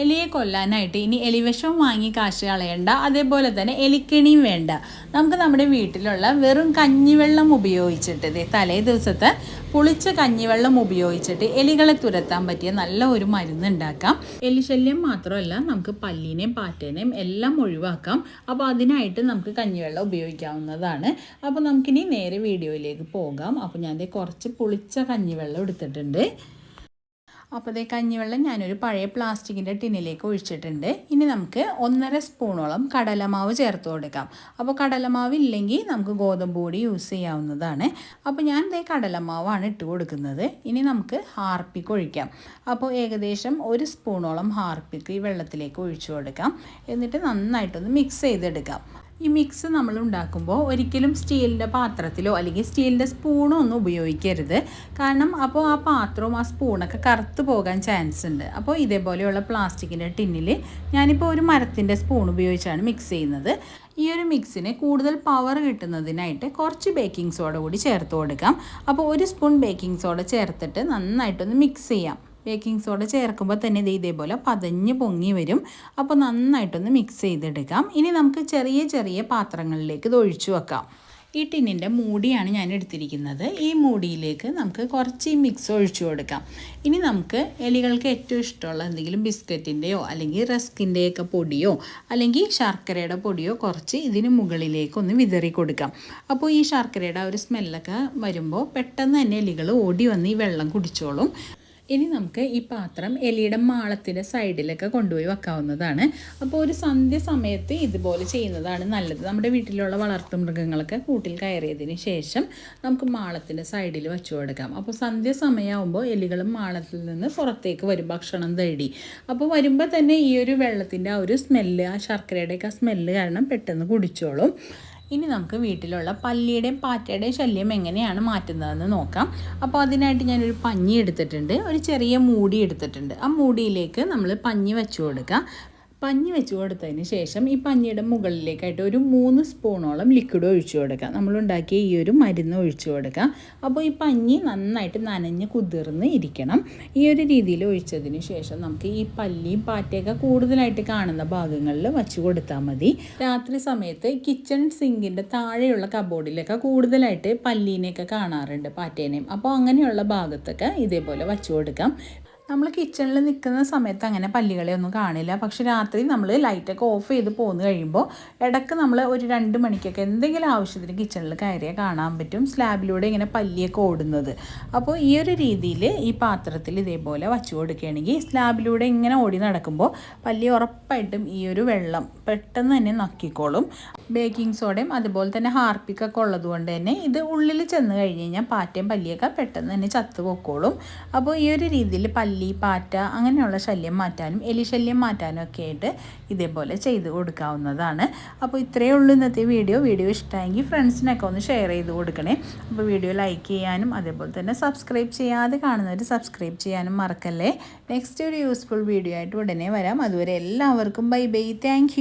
എലിയെ കൊല്ലാനായിട്ട്. ഇനി എലിവിഷം വാങ്ങി കാശ് കളയണ്ട. അതേപോലെ തന്നെ എലിക്കെണിയും വേണ്ട. നമുക്ക് നമ്മുടെ വീട്ടിലുള്ള വെറും കഞ്ഞിവെള്ളം ഉപയോഗിച്ചിട്ട് തലേ ദിവസത്തെ പുളിച്ച കഞ്ഞിവെള്ളം ഉപയോഗിച്ചിട്ട് എലികളെ തുരത്താൻ പറ്റിയ നല്ല ഒരു മരുന്ന് ഉണ്ടാക്കാം. എലിശല്യം മാത്രമല്ല നമുക്ക് പല്ലിനെയും പാറ്റേനെയും എല്ലാം ഒഴിവാക്കാം. അപ്പോൾ അതിനായിട്ട് നമുക്ക് കഞ്ഞിവെള്ളം ഉപയോഗിക്കാവുന്നതാണ്. അപ്പോൾ നമുക്കിനി നേരെ വീഡിയോയിലേക്ക് പോകാം. അപ്പോൾ ഞാൻ കുറച്ച് പുളിച്ച കഞ്ഞിവെള്ളം എടുത്തിട്ടുണ്ട്. അപ്പോൾ ഇതേ കഞ്ഞിവെള്ളം ഞാനൊരു പഴയ പ്ലാസ്റ്റിക്കിന്റെ ടിന്നിലേക്ക് ഒഴിച്ചിട്ടുണ്ട്. ഇനി നമുക്ക് ഒന്നര സ്പൂണോളം കടലമാവ് ചേർത്ത് കൊടുക്കാം. അപ്പോൾ കടലമാവ് ഇല്ലെങ്കിൽ നമുക്ക് ഗോതമ്പ് പൊടി യൂസ് ചെയ്യാവുന്നതാണ്. അപ്പോൾ ഞാൻ ഇതേ കടലമാവാണ് ഇട്ട് കൊടുക്കുന്നത്. ഇനി നമുക്ക് ഹാർപ്പിക്ക് ഒഴിക്കാം. അപ്പോൾ ഏകദേശം ഒരു സ്പൂണോളം ഹാർപ്പിക്ക് ഈ വെള്ളത്തിലേക്ക് ഒഴിച്ചു കൊടുക്കാം. എന്നിട്ട് നന്നായിട്ടൊന്ന് മിക്സ് ചെയ്തെടുക്കാം. ഈ മിക്സ് നമ്മൾ ഉണ്ടാക്കുമ്പോൾ ഒരിക്കലും സ്റ്റീലിന്റെ പാത്രത്തിലോ അല്ലെങ്കിൽ സ്റ്റീലിന്റെ സ്പൂണോ ഒന്നും ഉപയോഗിക്കരുത്. കാരണം അപ്പോൾ ആ പാത്രവും ആ സ്പൂണൊക്കെ കറുത്ത് പോകാൻ ചാൻസ് ഉണ്ട്. അപ്പോൾ ഇതേപോലെയുള്ള പ്ലാസ്റ്റിക്കിന്റെ ടിന്നിൽ ഞാനിപ്പോൾ ഒരു മരത്തിന്റെ സ്പൂൺ ഉപയോഗിച്ചാണ് മിക്സ് ചെയ്യുന്നത്. ഈ ഒരു മിക്സിന് കൂടുതൽ പവർ കിട്ടുന്നതിനായിട്ട് കുറച്ച് ബേക്കിംഗ് സോഡ കൂടി ചേർത്ത് കൊടുക്കാം. അപ്പോൾ ഒരു സ്പൂൺ ബേക്കിംഗ് സോഡ ചേർത്തിട്ട് നന്നായിട്ടൊന്ന് മിക്സ് ചെയ്യാം. ബേക്കിംഗ് സോഡ ചേർക്കുമ്പോൾ തന്നെ ഇത് ഇതേപോലെ പതഞ്ഞ് പൊങ്ങി വരും. അപ്പോൾ നന്നായിട്ടൊന്ന് മിക്സ് ചെയ്തെടുക്കാം. ഇനി നമുക്ക് ചെറിയ ചെറിയ പാത്രങ്ങളിലേക്ക് ഇത് ഒഴിച്ചു വെക്കാം. ഈ ടിന്നിന്റെ മൂടിയാണ് ഞാൻ എടുത്തിരിക്കുന്നത്. ഈ മൂടിയിലേക്ക് നമുക്ക് കുറച്ച് ഈ മിക്സ് ഒഴിച്ചു കൊടുക്കാം. ഇനി നമുക്ക് എലികൾക്ക് ഏറ്റവും ഇഷ്ടമുള്ള എന്തെങ്കിലും ബിസ്ക്കറ്റിന്റെയോ അല്ലെങ്കിൽ റസ്കിന്റെയൊക്കെ പൊടിയോ അല്ലെങ്കിൽ ശർക്കരയുടെ പൊടിയോ കുറച്ച് ഇതിന് മുകളിലേക്ക് ഒന്ന് വിതറി കൊടുക്കാം. അപ്പോൾ ഈ ശർക്കരയുടെ ഒരു സ്മെല്ലൊക്കെ വരുമ്പോൾ പെട്ടെന്ന് തന്നെ എലികൾ ഓടി വന്ന് ഈ വെള്ളം കുടിച്ചോളും. ഇനി നമുക്ക് ഈ പാത്രം എലിയുടെ മാളത്തിന്റെ സൈഡിലൊക്കെ കൊണ്ടുപോയി വെക്കാവുന്നതാണ്. അപ്പോൾ ഒരു സന്ധ്യ സമയത്ത് ഇതുപോലെ ചെയ്യുന്നതാണ് നല്ലത്. നമ്മുടെ വീട്ടിലുള്ള വളർത്തു മൃഗങ്ങളൊക്കെ കൂട്ടിൽ കയറിയതിന് ശേഷം നമുക്ക് മാളത്തിന്റെ സൈഡിൽ വെച്ചു കൊടുക്കാം. അപ്പോൾ സന്ധ്യ സമയമാകുമ്പോൾ എലികളും മാളത്തിൽ നിന്ന് പുറത്തേക്ക് വരും ഭക്ഷണം തേടി. അപ്പോൾ വരുമ്പോൾ തന്നെ ഈ ഒരു വെള്ളത്തിന്റെ ആ ഒരു സ്മെല്ല് ആ ശർക്കരയുടെയൊക്കെ ആ സ്മെല്ല് കാരണം പെട്ടെന്ന് കുടിച്ചോളും. ഇനി നമുക്ക് വീട്ടിലുള്ള പല്ലിയുടെയും പാറ്റയുടെയും ശല്യം എങ്ങനെയാണ് മാറ്റുന്നതെന്ന് നോക്കാം. അപ്പോൾ അതിനായിട്ട് ഞാനൊരു പഞ്ഞി എടുത്തിട്ടുണ്ട്. ഒരു ചെറിയ മൂടി എടുത്തിട്ടുണ്ട്. ആ മൂടിയിലേക്ക് നമ്മൾ പഞ്ഞി വെച്ചു കൊടുക്കുക പഞ്ഞി വെച്ച് കൊടുത്തതിന് ശേഷം ഈ പഞ്ഞിയുടെ മുകളിലേക്കായിട്ട് ഒരു മൂന്ന് സ്പൂണോളം ലിക്വിഡ് ഒഴിച്ചു കൊടുക്കുക. നമ്മളുണ്ടാക്കിയ ഈ ഒരു മരുന്ന് ഒഴിച്ചു കൊടുക്കുക. അപ്പോൾ ഈ പഞ്ഞി നന്നായിട്ട് നനഞ്ഞ് കുതിർന്ന് ഇരിക്കണം. ഈ ഒരു രീതിയിൽ ഒഴിച്ചതിന് ശേഷം നമുക്ക് ഈ പല്ലിയും പാറ്റയൊക്കെ കൂടുതലായിട്ട് കാണുന്ന ഭാഗങ്ങളിൽ വച്ച് കൊടുത്താൽ മതി. രാത്രി സമയത്ത് കിച്ചൺ സിങ്കിന്റെ താഴെയുള്ള കബോർഡിലൊക്കെ കൂടുതലായിട്ട് പല്ലീനെയൊക്കെ കാണാറുണ്ട് പാറ്റേനെയും. അപ്പോൾ അങ്ങനെയുള്ള ഭാഗത്തൊക്കെ ഇതേപോലെ വച്ചു കൊടുക്കാം. നമ്മൾ കിച്ചണിൽ നിൽക്കുന്ന സമയത്ത് അങ്ങനെ പല്ലികളെ ഒന്നും കാണില്ല. പക്ഷെ രാത്രി നമ്മൾ ലൈറ്റൊക്കെ ഓഫ് ചെയ്ത് പോന്നു കഴിയുമ്പോൾ ഇടയ്ക്ക് നമ്മൾ ഒരു രണ്ട് മണിക്കൊക്കെ എന്തെങ്കിലും ആവശ്യത്തിന് കിച്ചണിൽ കയറിയാൽ കാണാൻ പറ്റും. സ്ലാബിലൂടെ ഇങ്ങനെ പല്ലിയൊക്കെ ഓടുന്നത്. അപ്പോൾ ഈ ഒരു രീതിയിൽ ഈ പാത്രത്തിൽ ഇതേപോലെ വച്ചു കൊടുക്കുകയാണെങ്കിൽ സ്ലാബിലൂടെ ഇങ്ങനെ ഓടി നടക്കുമ്പോൾ പല്ലി ഉറപ്പായിട്ടും ഈ ഒരു വെള്ളം പെട്ടെന്ന് തന്നെ നക്കിക്കോളും. ബേക്കിംഗ് സോഡയും അതുപോലെ തന്നെ ഹാർപ്പിക്കൊക്കെ ഉള്ളത് കൊണ്ട് തന്നെ ഇത് ഉള്ളിൽ ചെന്ന് കഴിഞ്ഞ് കഴിഞ്ഞാൽ പാറ്റയും പല്ലിയൊക്കെ പെട്ടെന്ന് തന്നെ ചത്തു പൊക്കോളും. അപ്പോൾ ഈ ഒരു രീതിയിൽ പല്ലി പാറ്റ അങ്ങനെയുള്ള ശല്യം മാറ്റാനും എലി ശല്യം മാറ്റാനും ഒക്കെ ആയിട്ട് ഇതേപോലെ ചെയ്ത് കൊടുക്കാവുന്നതാണ്. അപ്പോൾ ഇത്രയേ ഉള്ളൂ ഇന്നത്തെ വീഡിയോ. വീഡിയോ ഇഷ്ടമായെങ്കിൽ ഫ്രണ്ട്സിനൊക്കെ ഒന്ന് ഷെയർ ചെയ്ത് കൊടുക്കണേ. അപ്പോൾ വീഡിയോ ലൈക്ക് ചെയ്യാനും അതേപോലെ തന്നെ സബ്സ്ക്രൈബ് ചെയ്യാതെ കാണുന്നവർ സബ്സ്ക്രൈബ് ചെയ്യാനും മറക്കല്ലേ. നെക്സ്റ്റ് ഒരു യൂസ്ഫുൾ വീഡിയോ ആയിട്ട് ഉടനെ വരാം. അതുവരെ എല്ലാവർക്കും ബൈ ബൈ താങ്ക്